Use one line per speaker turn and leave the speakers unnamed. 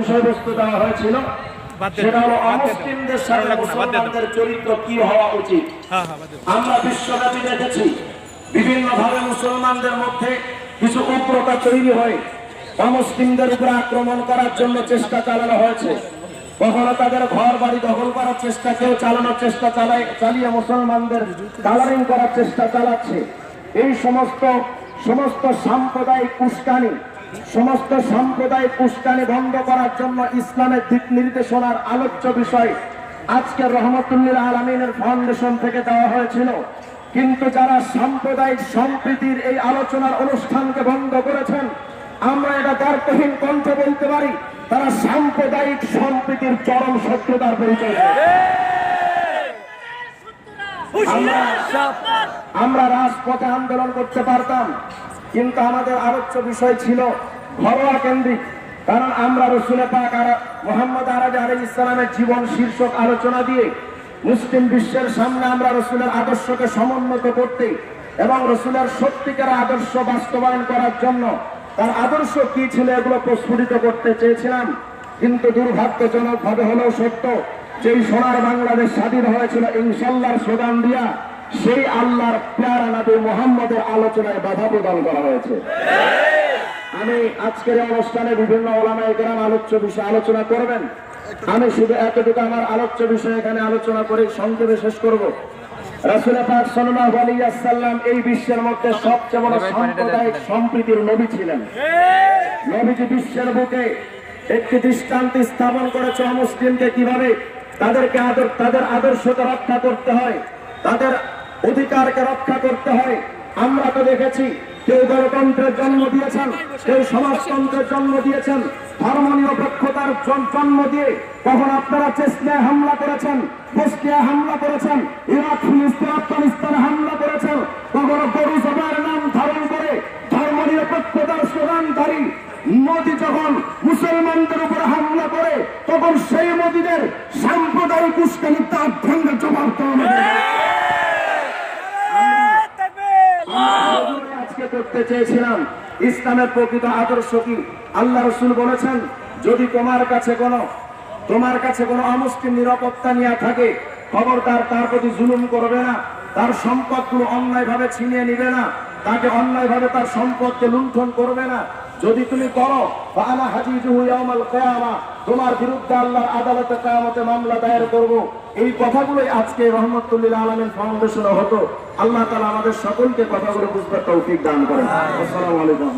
বিষয়বস্তু দেওয়া হয়েছিল
বাদ দে,
সেটা হলো অমুসলিমদের সাথে
লাগবে না, বাদ দে দাও।
মুসলমানদের চরিত্র কি হওয়া উচিত
হ্যাঁ হ্যাঁ বাদ দে।
আমরা বিশ্বব্যাপী দেখেছি বিভিন্নভাবে মুসলমানদের মধ্যে কিছু উগ্রতা তৈরি হয় অমুসলিমদের উপরে আক্রমণ করার জন্য চেষ্টা চালানো হয়েছে কখনো তাদের ঘর বাড়ি দখল করার চেষ্টা কেউ চালানোর চেষ্টা চালায় চালিয়ে মুসলমানদের কালারিং করার চেষ্টা চালাচ্ছে এই সমস্ত সমস্ত সাম্প্রদায়িক উস্কানি সমস্ত সাম্প্রদায়িক উস্কানি বন্ধ করার জন্য ইসলামের দিক নির্দেশনার আলোচ্য বিষয় আজকে রহমতুল্লিল আলমিনের ফাউন্ডেশন থেকে দেওয়া হয়েছিল। কিন্তু যারা সাম্প্রদায়িক সম্প্রীতির এই আলোচনার অনুষ্ঠানকে বন্ধ করেছেন, আমরা এটা তর্কহীন কণ্ঠে বলতে পারি, তারা সাম্প্রদায়িক সম্প্রীতির চরম শত্রুতার পরিচয় আমরা রাজপথে আন্দোলন করতে পারতাম কিন্তু আমাদের আলোচ্য বিষয় ছিল ঘরোয়া কেন্দ্রিক। কারণ আমরা রসুল পাক আর মোহাম্মদ আরবি আলী ইসলামের জীবন শীর্ষক আলোচনা দিয়ে মুসলিম বিশ্বের সামনে আমরা রসুলের আদর্শকে সমুন্নত করতে এবং রসুলের সত্যিকার আদর্শ বাস্তবায়ন করার জন্য তার আদর্শ কি ছিল এগুলো প্রস্ফুটিত করতে চেয়েছিলাম। কিন্তু দুর্ভাগ্যজনক ভাবে হলেও সত্য, যেই সোনার বাংলাদেশ স্বাধীন হয়েছিল ইনশাল্লাহর স্লোগান দিয়া সেই আল্লাহর প্যারা নবী মোহাম্মদের আলোচনায় বাধা প্রদান করা হয়েছে। আমি আজকের অনুষ্ঠানে বিভিন্ন ওলামায় গ্রাম আলোচ্য বিষয় আলোচনা করবেন। আমি শুধু এতটুকু আমার আলোচ্য বিষয় এখানে আলোচনা করে সংক্ষেপে শেষ করব। রাসুল পাক এই বিশ্বের মধ্যে সবচেয়ে বড় সাম্প্রদায়িক সম্প্রীতির নবী ছিলেন। নবীজি বিশ্বের বুকে একটি দৃষ্টান্ত স্থাপন করেছে অমুসলিমকে কীভাবে তাদেরকে আদর তাদের আদর্শকে রক্ষা করতে হয় তাদের অধিকারকে রক্ষা করতে হয়। আমরা তো দেখেছি কেউ গণতন্ত্রের জন্ম দিয়েছেন, কেউ সমাজতন্ত্রের জন্ম দিয়েছেন, ধর্ম নিরপেক্ষতার জন্ম দিয়ে কখন আপনারা চেষ্টায় হামলা করেছেন বসনিয়ায় হামলা করেছেন, ইরাক আফগানিস্তানে হামলা করেছেন, কখনো গরু সবার নাম ধারণ করে ধর্ম নিরপেক্ষতার স্লোগানধারী মোদী যখন মুসলমানদের উপরে হামলা করে, তখন সেই মোদীদের সাম্প্রদায়িক উস্কানি তার ভঙ্গে জবাব দেওয়া হবে। আমরা আজকে করতে চেয়েছিলাম। ইসলামের প্রকৃত আদর্শ কি? আল্লাহ রসুল বলেছেন, যদি তোমার কাছে কোনো তোমার কাছে কোনো অমুসলিম নিরাপত্তা নিয়ে থাকে, খবরদার তার প্রতি জুলুম করবে না, তার সম্পদগুলো অন্যায়ভাবে ছিনিয়ে নিবে না, তাকে অন্যায়ভাবে তার সম্পদকে লুণ্ঠন করবে না। যদি তুমি করো হাজিজুহু ইয়াউমাল কিয়ামা তোমার বিরুদ্ধে আল্লাহর আদালতে কামতে মামলা দায়ের করব। এই কথাগুলোই আজকে রহমতুল্লিল আলমের ফাউন্ডেশনে হতো। আল্লাহ তালা আমাদের সকলকে কথাগুলো বুঝতে তৌফিক দান করেন। আসসালামু আলাইকুম।